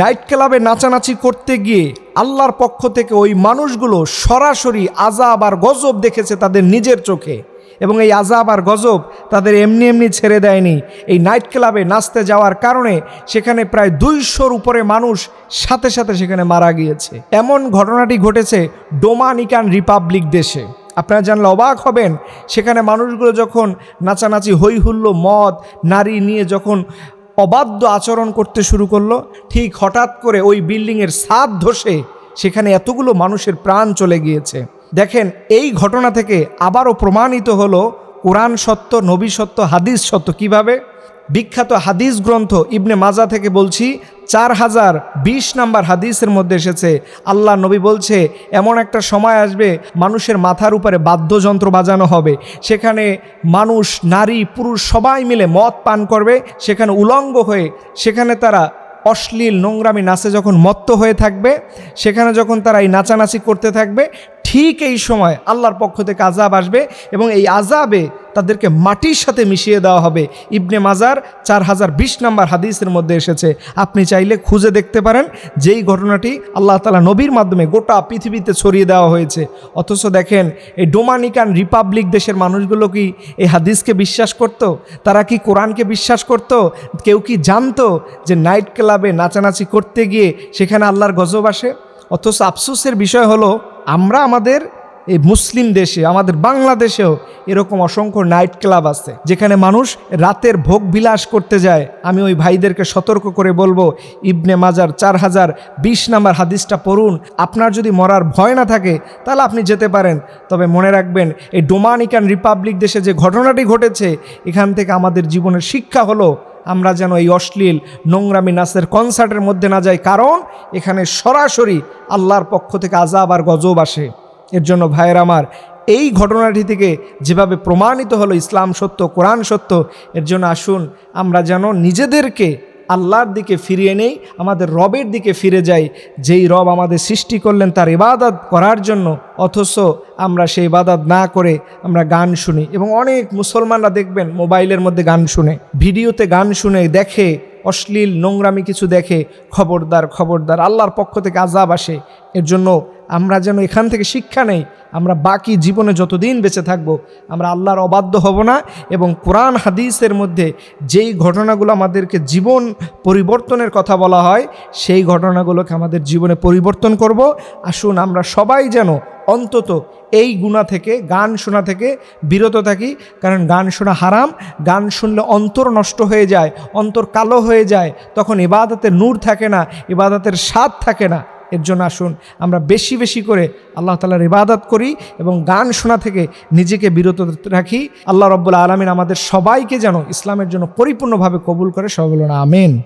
Night ক্লাবে নাচানাচি করতে গিয়ে আল্লাহর পক্ষ থেকে ওই মানুষগুলো সরাসরি আজাব আর গজব দেখেছে তাদের নিজের চোখে। এবং এই আজাব আর গজব তাদের এমনি এমনি ছেড়ে দেয়নি। এই নাইট ক্লাবে নাচতে যাওয়ার কারণে সেখানে প্রায় দুইশোর উপরে মানুষ সাথে সাথে সেখানে মারা গিয়েছে। এমন ঘটনাটি ঘটেছে ডোমানিকান রিপাবলিক দেশে। আপনারা জানলে অবাক হবেন, সেখানে মানুষগুলো যখন নাচানাচি হইহুল্লো মদ, নারী নিয়ে যখন অবাধ্য আচরণ করতে শুরু করল। ঠিক হঠাৎ করে ওই বিল্ডিংয়ের সাদ ধসে সেখানে এতগুলো মানুষের প্রাণ চলে গিয়েছে। দেখেন, এই ঘটনা থেকে আবারও প্রমাণিত হলো কোরআন সত্য, নবী সত্য, হাদিস সত্য কীভাবে বিখ্যাত হাদিস গ্রন্থ ইবনে মাজা থেকে বলছি, চার হাজার বিশ নাম্বার হাদিসের মধ্যে এসেছে, আল্লাহ নবী বলছে, এমন একটা সময় আসবে, মানুষের মাথার উপরে বাদ্যযন্ত্র বাজানো হবে, সেখানে মানুষ, নারী, পুরুষ সবাই মিলে মদ পান করবে, সেখানে উলঙ্গ হয়ে, সেখানে তারা অশ্লীল নোংরামি নাচে যখন মত্ত হয়ে থাকবে, সেখানে যখন তারা এই নাচানাচি করতে থাকবে ঠিক এই সময় আল্লাহর পক্ষ থেকে আজাব আসবে এবং এই আজাবে তাদেরকে মাটির সাথে মিশিয়ে দেওয়া হবে। ইবনে মাজার চার হাজার বিশ নম্বর হাদিসের মধ্যে এসেছে, আপনি চাইলে খুঁজে দেখতে পারেন যেই ঘটনাটি আল্লাহ তালা নবীর মাধ্যমে গোটা পৃথিবীতে ছড়িয়ে দেওয়া হয়েছে। অথচ দেখেন, এই ডোমানিকান রিপাবলিক দেশের মানুষগুলো কি এই হাদিসকে বিশ্বাস করত? তারা কি কোরআনকে বিশ্বাস করত? কেউ কি জানতো যে নাইট ক্লাবে নাচানাচি করতে গিয়ে সেখানে আল্লাহর গজব আসে? অথচ আফসোসের বিষয় হলো আমরা আমাদের এই মুসলিম দেশে, আমাদের বাংলাদেশেও এরকম অসংখ্য নাইট ক্লাব আছে, যেখানে মানুষ রাতের ভোগ বিলাস করতে যায়। আমি ওই ভাইদেরকে সতর্ক করে বলব, ইবনে মাজার চার হাজার বিশ নাম্বার হাদিসটা পড়ুন। আপনার যদি মরার ভয় না থাকে, তাহলে আপনি যেতে পারেন। তবে মনে রাখবেন, এই ডোমানিকান রিপাবলিক দেশে যে ঘটনাটি ঘটেছে, এখান থেকে আমাদের জীবনের শিক্ষা হলো আমরা যেন এই অশ্লীল নোংরামি নাচের কনসার্টের মধ্যে না যাই, কারণ এখানে সরাসরি আল্লাহর পক্ষ থেকে আজাব আর গজব আসে। এর জন্য ভাইয়ের আমার, এই ঘটনাটি থেকে যেভাবে প্রমাণিত হলো ইসলাম সত্য, কোরআন সত্য, এর জন্য আসুন আমরা যেন নিজেদেরকে আল্লাহর দিকে ফিরিয়ে নেই, আমাদের রবের দিকে ফিরে যাই। যেই রব আমাদের সৃষ্টি করলেন তার ইবাদত করার জন্য, অথচ আমরা সেই ইবাদত না করে আমরা গান শুনি। এবং অনেক মুসলমানরা দেখবেন মোবাইলের মধ্যে গান শুনে, ভিডিওতে গান শুনে দেখে অশ্লীল নোংরামি কিছু দেখে খবরদার খবরদার, আল্লাহর পক্ষ থেকে আজাব আসে। এর জন্য আমরা যেন এখান থেকে শিক্ষা নেই, আমরা বাকি জীবনে যতদিন বেঁচে থাকব, আমরা আল্লাহর অবাধ্য হব না এবং কোরআন, হাদিসের মধ্যে যেই ঘটনাগুলো আমাদেরকে জীবন পরিবর্তনের কথা বলা হয়, সেই ঘটনাগুলোকে আমাদের জীবনে পরিবর্তন করব। আসুন আমরা সবাই যেন অন্তত এই গুণা থেকে, গান শোনা থেকে বিরত থাকি। কারণ গান শোনা হারাম, গান শুনলে অন্তর নষ্ট হয়ে যায়, অন্তর কালো হয়ে যায়। তখন ইবাদতের নূর থাকে না, ইবাদতের স্বাদ থাকে না। এর জন্য আসুন, আমরা বেশি বেশি করে আল্লাহ তালার ইবাদত করি এবং গান শোনা থেকে নিজেকে বিরত রাখি। আল্লাহ রব্বুল আলমিন আমাদের সবাইকে যেন ইসলামের জন্য পরিপূর্ণভাবে কবুল করে। সবাই বলুন, আমেন।